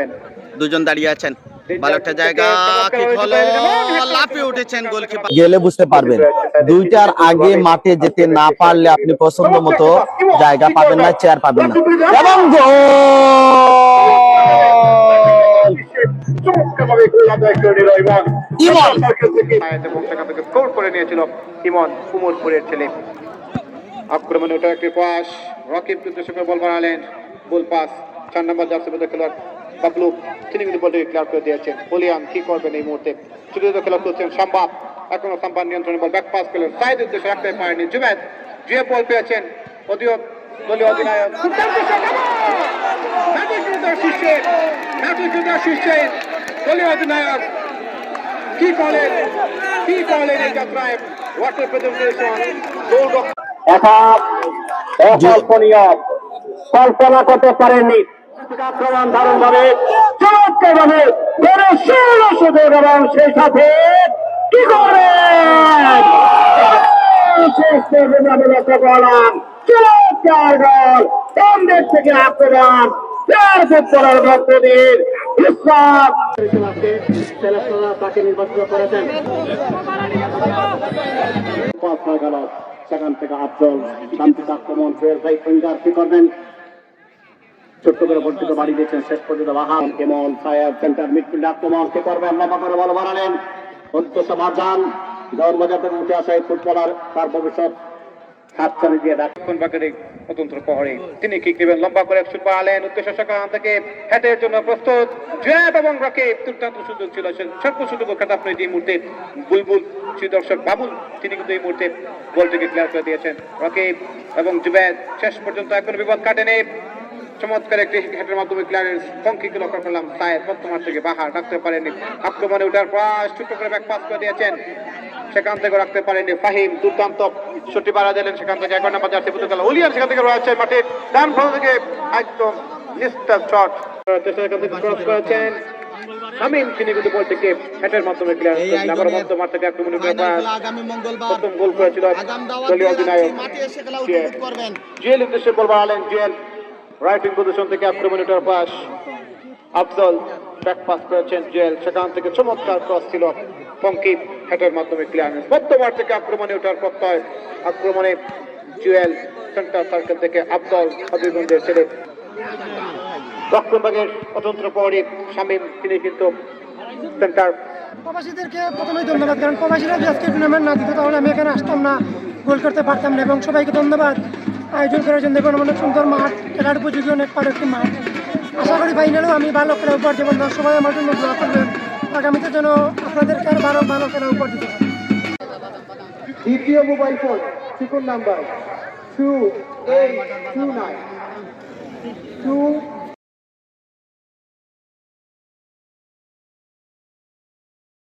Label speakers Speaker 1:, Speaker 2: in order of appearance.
Speaker 1: করবেন
Speaker 2: দুজন দাঁড়িয়ে আছেন ভালো একটা জায়গা কিক হলো লাফিয়ে উঠেছেন গোলকিপার
Speaker 3: গেলে বুঝতে পারবেন দুইটার আগে মাঠে যেতে না পারলে আপনি পছন্দ মতো জায়গা পাবেন না চেয়ার পাবেন না এবং
Speaker 1: আক্রমণে ওটা একটি পাস রকিব কিন্তু সেখানে বল বাড়ালেন গোল পাস চার নম্বর জার্সি খেলোয়াড় বাবলু তিনি কিন্তু বলটি ক্লিয়ার করে দিয়েছেন। বলিয়ান কি করবেন এই মুহূর্তে? ছোট খেলা করছেন সম্ভব। এখনও সম্ভব নিয়ন্ত্রণে বল ব্যাক পাস পেলেন। সাইড উদ্দেশ্যে রাখতে পারেনি জুবেদ জুয়ে বল পেয়েছেন অধিও দলীয় অধিনায়ক। দলীয় অধিনায়ক কি করেন কি করেন এই যাত্রায়? ওয়াটার প্রেজেন্টেশন
Speaker 4: অকল্পনীয় কল্পনা করতে পারেননি। আক্রমণ দারুণ ভাবে চমৎকার ভাবে ধরে ষোলো সুযোগ এবং সেই সাথে কি করে? লক্ষ্য করলাম, চমৎকার গোল। থেকে আক্রমণ। চার ফুটবলের ভক্তদের ইসলাম তাকে নির্বাচিত করেছেন সেখান থেকে আফজল শান্তি আক্রমণ, ফের ভাই ফিঙ্গার কি করবেন? ছোট্ট করে বর্ধিত বাড়ি দিয়েছেন শেষ পর্যন্ত বাহান কেমন ফায়ার সেন্টার মিডফিল্ড আক্রমণ কি করবেন লম্বা করে বল বাড়ালেন। অন্তত বাজান দর বাজার থেকে উঠে আসা এই ফুটবলার তার ভবিষ্যৎ দিয়ে ডাক
Speaker 1: এখন বাকের স্বতন্ত্র প্রহরী তিনি কিক নেবেন লম্বা করে শুট বাড়ালেন। উদ্দেশ্য সেখান থেকে হেডের জন্য প্রস্তুত। জয়াব এবং রকিব দুর্দান্ত সুযোগ ছিল। সে ছোট্ট সুযোগ খেতে আপনি এই মুহূর্তে বুলবুল সেই দর্শক বাবুল তিনি কিন্তু এই মুহূর্তে বলটিকে ক্লিয়ার করে দিয়েছেন। রকিব এবং জুবেদ শেষ পর্যন্ত এখন বিপদ কাটেনি। চমৎকার একটি হেডের মাধ্যমে ক্লিয়ারেন্স পঙ্কিকে লক্ষ্য করলাম। সায়েদ বর্তমান থেকে বাহার রাখতে পারেনি আক্রমণে ওঠার প্রায় ছোট্ট করে ব্যাক পাস করে দিয়েছেন। সেখান থেকে রাখতে পারেনি ফাহিম দুর্দান্ত ছুটি বাড়া দিলেন সেখান থেকে। এক নাম্বার জার্সি পুতুল খেলা উলিয়ান সেখান থেকে রয়েছে মাঠে ডান ফল থেকে একদম নিস্তার শট সেখান থেকে ক্রস করেছেন আমিন তিনি কিন্তু বল হেডের মাধ্যমে ক্লিয়ার করেছেন আবার মধ্য মাঠ থেকে আক্রমণে
Speaker 2: ফাইনাল আগামী মঙ্গলবার।
Speaker 1: প্রথম গোল করেছিল দলীয় অধিনায়ক
Speaker 2: যাচ্ছি, মাঠে এসে খেলা উপভোগ করবেন।
Speaker 1: জুয়েল উদ্দেশ্যে বল বাড়ালেন জুয়েল রাইটিং পজিশন থেকে আক্রমণ ওঠার পাস আফজল ব্যাক পাস করেছেন জুয়েল সেখান থেকে চমৎকার ক্রস ছিল পঙ্কিব হেডের মাধ্যমে ক্লিয়ারেন্স মধ্যমার থেকে আক্রমণে ওঠার প্রত্যয়। আক্রমণে জুয়েল সেন্টার সার্কেল থেকে আফজল হবিগঞ্জের ছেলে। দক্ষিণবাগের স্বতন্ত্র প্রহরী শামীম, তিনি কিন্তু সেন্টার
Speaker 5: প্রবাসীদেরকে প্রথমেই ধন্যবাদ, কারণ প্রবাসীরা আজকে টুর্নামেন্ট না দিত, তাহলে আমি এখানে আসতাম না, গোল করতে পারতাম না, এবং সবাইকে ধন্যবাদ। আয়োজন করেছেন দেখুন অনেক সুন্দর মাঠ, খেলার উপযোগী অনেক ভালো একটি মাঠ। আশা করি ফাইনালেও আমি ভালো খেলা উপহার না সবাই আমার জন্য দোয়া করবেন। আগামীতে যেন আপনাদেরকে আর ভালো ভালো খেলা উপহার দিতে
Speaker 1: দ্বিতীয় mobile phone number two eight two nine